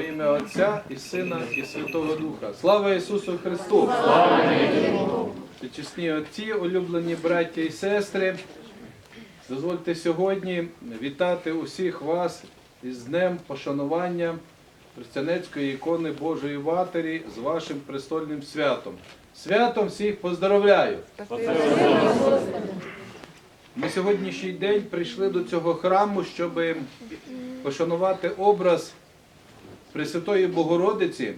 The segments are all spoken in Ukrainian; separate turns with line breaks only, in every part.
Во ім'я Отця і Сина, і Святого Духа. Слава Ісусу Христу! Чесні отці, улюблені браття і сестри, дозвольте сьогодні вітати усіх вас із Днем пошанування Християнецької ікони Божої Матері з вашим престольним святом. Святом всіх поздоровляю! Ми сьогоднішній день прийшли до цього храму, щоб пошанувати образ Пресвятої Богородиці,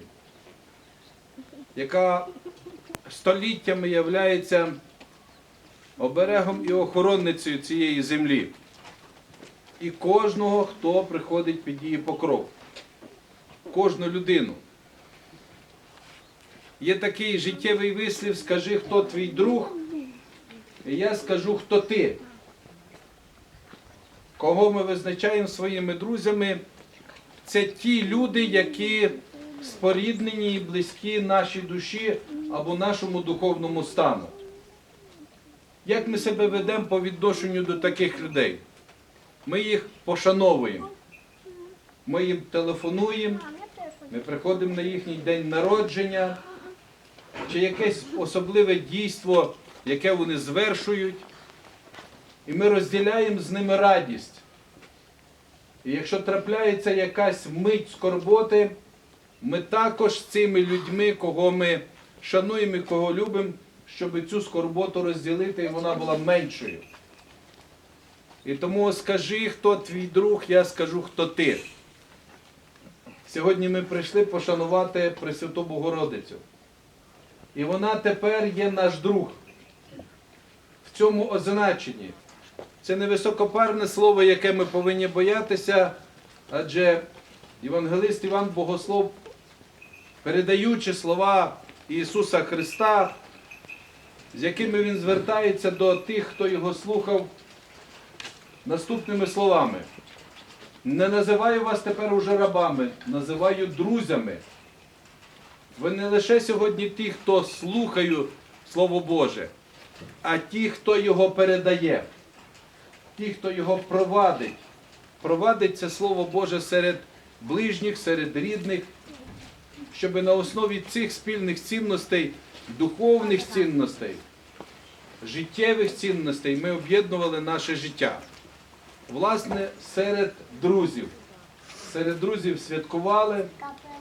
яка століттями являється оберегом і охоронницею цієї землі. І кожного, хто приходить під її покров. Кожну людину. Є такий життєвий вислів, скажи, хто твій друг, і я скажу, хто ти. Кого ми визначаємо своїми друзями, це ті люди, які споріднені і близькі нашій душі або нашому духовному стану. Як ми себе ведемо по відношенню до таких людей? Ми їх пошановуємо. Ми їм телефонуємо, ми приходимо на їхній день народження, чи якесь особливе дійство, яке вони звершують, і ми розділяємо з ними радість. І якщо трапляється якась мить скорботи, ми також з цими людьми, кого ми шануємо і кого любимо, щоб цю скорботу розділити, і вона була меншою. І тому скажи, хто твій друг, я скажу, хто ти. Сьогодні ми прийшли пошанувати Пресвяту Богородицю. І вона тепер є наш друг в цьому означенні. Це не високопарне слово, яке ми повинні боятися, адже Євангелист Іван Богослов, передаючи слова Ісуса Христа, з якими Він звертається до тих, хто його слухав, наступними словами. Не називаю вас тепер уже рабами, називаю друзями. Ви не лише сьогодні ті, хто слухають Слово Боже, а ті, хто його передає, ті, хто його провадить. Провадить це Слово Боже серед ближніх, серед рідних, щоб на основі цих спільних цінностей, духовних цінностей, життєвих цінностей ми об'єднували наше життя. Власне, серед друзів. Серед друзів святкували,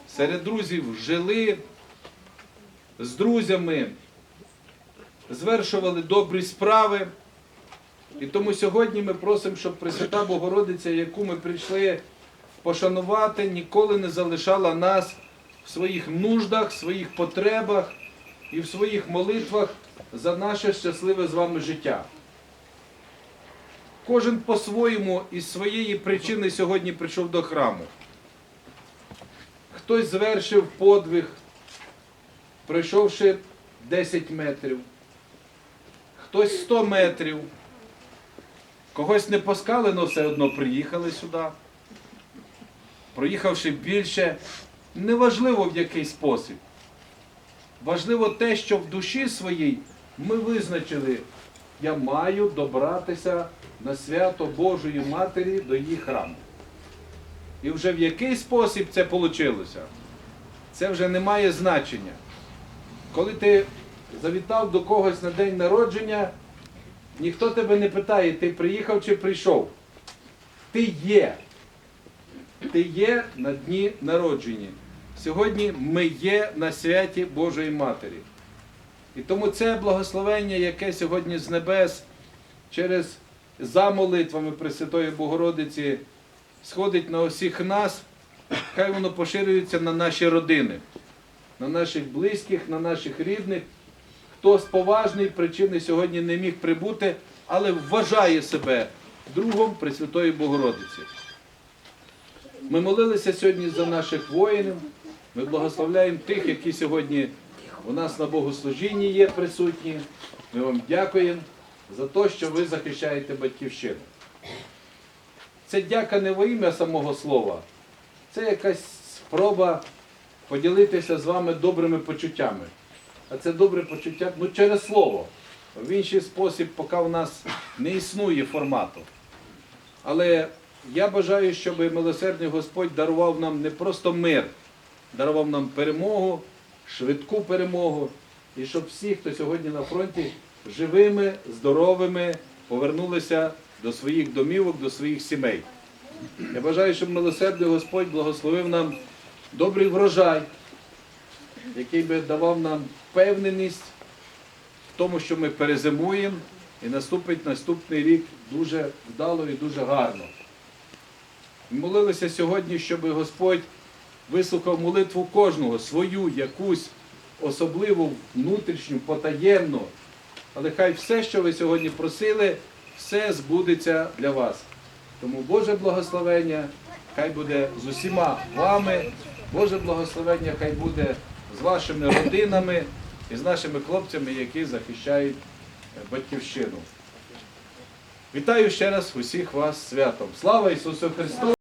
серед друзів жили, з друзями звершували добрі справи. І тому сьогодні ми просимо, щоб Пресвята Богородиця, яку ми прийшли пошанувати, ніколи не залишала нас в своїх нуждах, в своїх потребах і в своїх молитвах за наше щасливе з вами життя. Кожен по-своєму із своєї причини сьогодні прийшов до храму. Хтось звершив подвиг, пройшовши 10 метрів, хтось 100 метрів. Когось не пускали, але все одно приїхали сюди. Проїхавши більше, неважливо в який спосіб. Важливо те, що в душі своїй ми визначили, я маю добратися на свято Божої Матері до її храму. І вже в який спосіб це вийшло, це вже не має значення. Коли ти завітав до когось на день народження, Ніхто тебе не питає, ти приїхав чи прийшов. Ти є. Ти є на дні народження. Сьогодні ми є на святі Божої Матері. І тому це благословення, яке сьогодні з небес через за молитвами Пресвятої Богородиці сходить на усіх нас, хай воно поширюється на наші родини, на наших близьких, на наших рідних хто з поважної причини сьогодні не міг прибути, але вважає себе другом Пресвятої Богородиці. Ми молилися сьогодні за наших воїнів. Ми благословляємо тих, які сьогодні у нас на богослужінні є присутні. Ми вам дякуємо за те, що ви захищаєте батьківщину. Це дяка не во ім'я самого слова, це якась спроба поділитися з вами добрими почуттями а це добре почуття ну, через слово. В інший спосіб, поки в нас не існує формату. Але я бажаю, щоб милосердний Господь дарував нам не просто мир, дарував нам перемогу, швидку перемогу, і щоб всі, хто сьогодні на фронті, живими, здоровими повернулися до своїх домівок, до своїх сімей. Я бажаю, щоб милосердний Господь благословив нам добрий врожай, який би давав нам впевненість в тому, що ми перезимуємо і наступить наступний рік дуже вдало і дуже гарно. Молилися сьогодні, щоб Господь вислухав молитву кожного, свою якусь особливу, внутрішню, потаємну. Але хай все, що ви сьогодні просили, все збудеться для вас. Тому Боже благословення хай буде з усіма вами, Боже благословення хай буде з вашими родинами і з нашими хлопцями, які захищають е, батьківщину. Вітаю ще раз усіх вас святом. Слава Ісусу Христу!